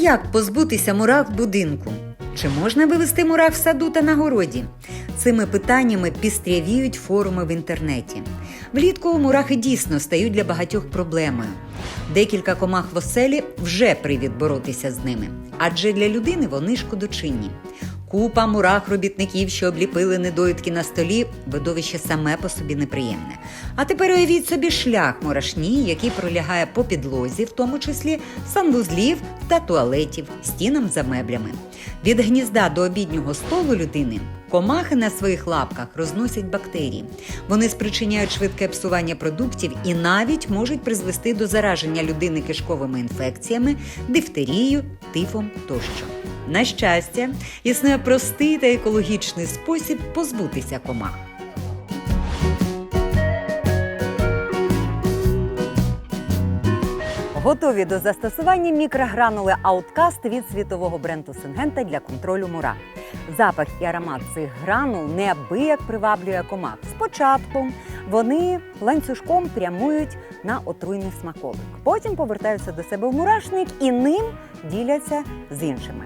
Як позбутися мурах в будинку? Чи можна вивести мурах в саду та на городі? Цими питаннями пістрявіють форуми в інтернеті. Влітку мурахи дійсно стають для багатьох проблемою. Декілька комах в оселі вже привід боротися з ними, адже для людини вони шкодочинні. Купа мурах робітників, що обліпили недоїдки на столі, видовище саме по собі неприємне. А тепер уявіть собі шлях мурашні, який пролягає по підлозі, в тому числі санвузлів та туалетів, стінам за меблями. Від гнізда до обіднього столу людини комахи на своїх лапках розносять бактерії. Вони спричиняють швидке псування продуктів і навіть можуть призвести до зараження людини кишковими інфекціями, дифтерією, тифом тощо. На щастя, існує простий та екологічний спосіб позбутися комах. Готові до застосування мікрогранули Ауткаст від світового бренду Сингента для контролю мурах. Запах і аромат цих гранул неабияк приваблює комах. Спочатку вони ланцюжком прямують на отруйний смаколик. Потім повертаються до себе в мурашник і ним діляться з іншими.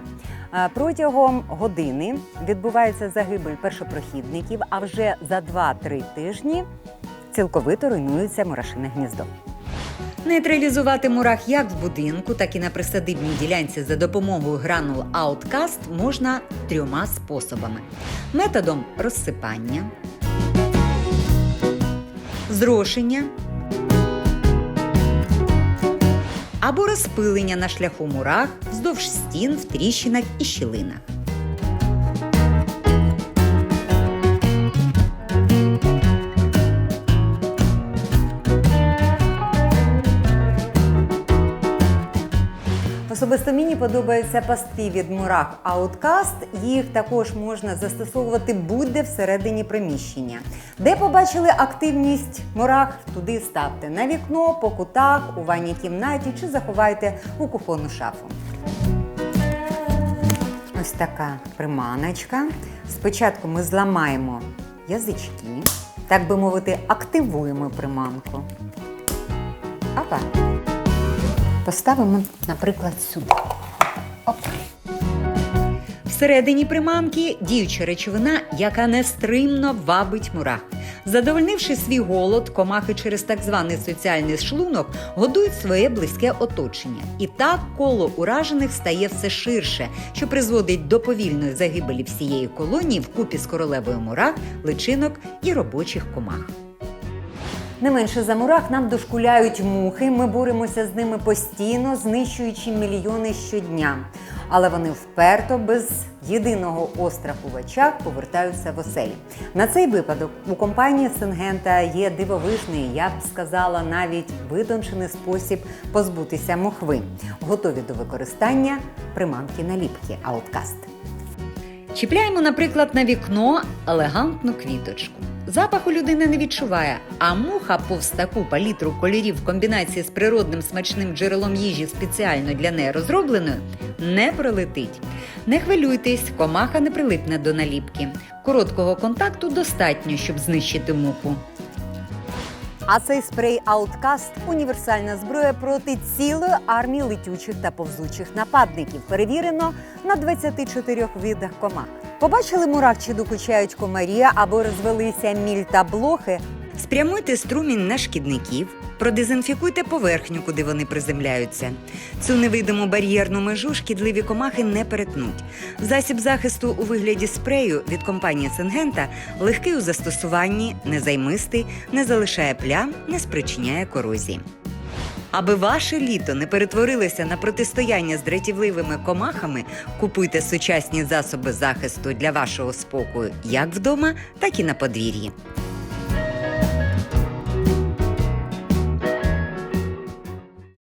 Протягом години відбувається загибель першопрохідників, а вже за 2-3 тижні цілковито руйнується мурашине гніздо. Нейтралізувати мурах як в будинку, так і на присадибній ділянці за допомогою гранул Outcast можна трьома способами: методом розсипання, зрошення або розпилення на шляху мурах вздовж стін, в тріщинах і щілинах. Особисто мені подобаються пастки від мурах Outcast. Їх також можна застосовувати будь-де всередині приміщення. Де побачили активність мурах, туди ставте на вікно, по кутах, у ванній кімнаті чи заховайте у кухонну шафу. Ось така приманочка. Спочатку ми зламаємо язички, так би мовити, активуємо приманку. Опа. Поставимо, наприклад, сюди. Оп. Всередині приманки діюча речовина, яка нестримно вабить мурах. Задовольнивши свій голод, комахи через так званий соціальний шлунок годують своє близьке оточення. І так коло уражених стає все ширше, що призводить до повільної загибелі всієї колонії вкупі з королевою мурах, личинок і робочих комах. Не менше за мурах нам дошкуляють мухи. Ми боремося з ними постійно, знищуючи мільйони щодня. Але вони вперто, без єдиного остраху в очах, повертаються в оселі. На цей випадок у компанії Сингента є дивовижний, я б сказала, навіть видончений спосіб позбутися мохви. Готові до використання приманки наліпки Ауткаст. Чіпляємо, наприклад, на вікно елегантну квіточку. Запаху людина не відчуває, а муха повз таку палітру кольорів в комбінації з природним смачним джерелом їжі спеціально для неї розробленою не пролетить. Не хвилюйтесь, комаха не прилипне до наліпки. Короткого контакту достатньо, щоб знищити муху. А цей спрей Outcast – універсальна зброя проти цілої армії летючих та повзучих нападників. Перевірено на 24 видах комах. Побачили мурах, чи докучають комарі або розвелися міль та блохи. Спрямуйте струмінь на шкідників, продезінфікуйте поверхню, куди вони приземляються. Цю невидиму бар'єрну межу шкідливі комахи не перетнуть. Засіб захисту у вигляді спрею від компанії Сингента легкий у застосуванні, незаймистий, не залишає плям, не спричиняє корозії. Аби ваше літо не перетворилося на протистояння з дратівливими комахами, купуйте сучасні засоби захисту для вашого спокою як вдома, так і на подвір'ї.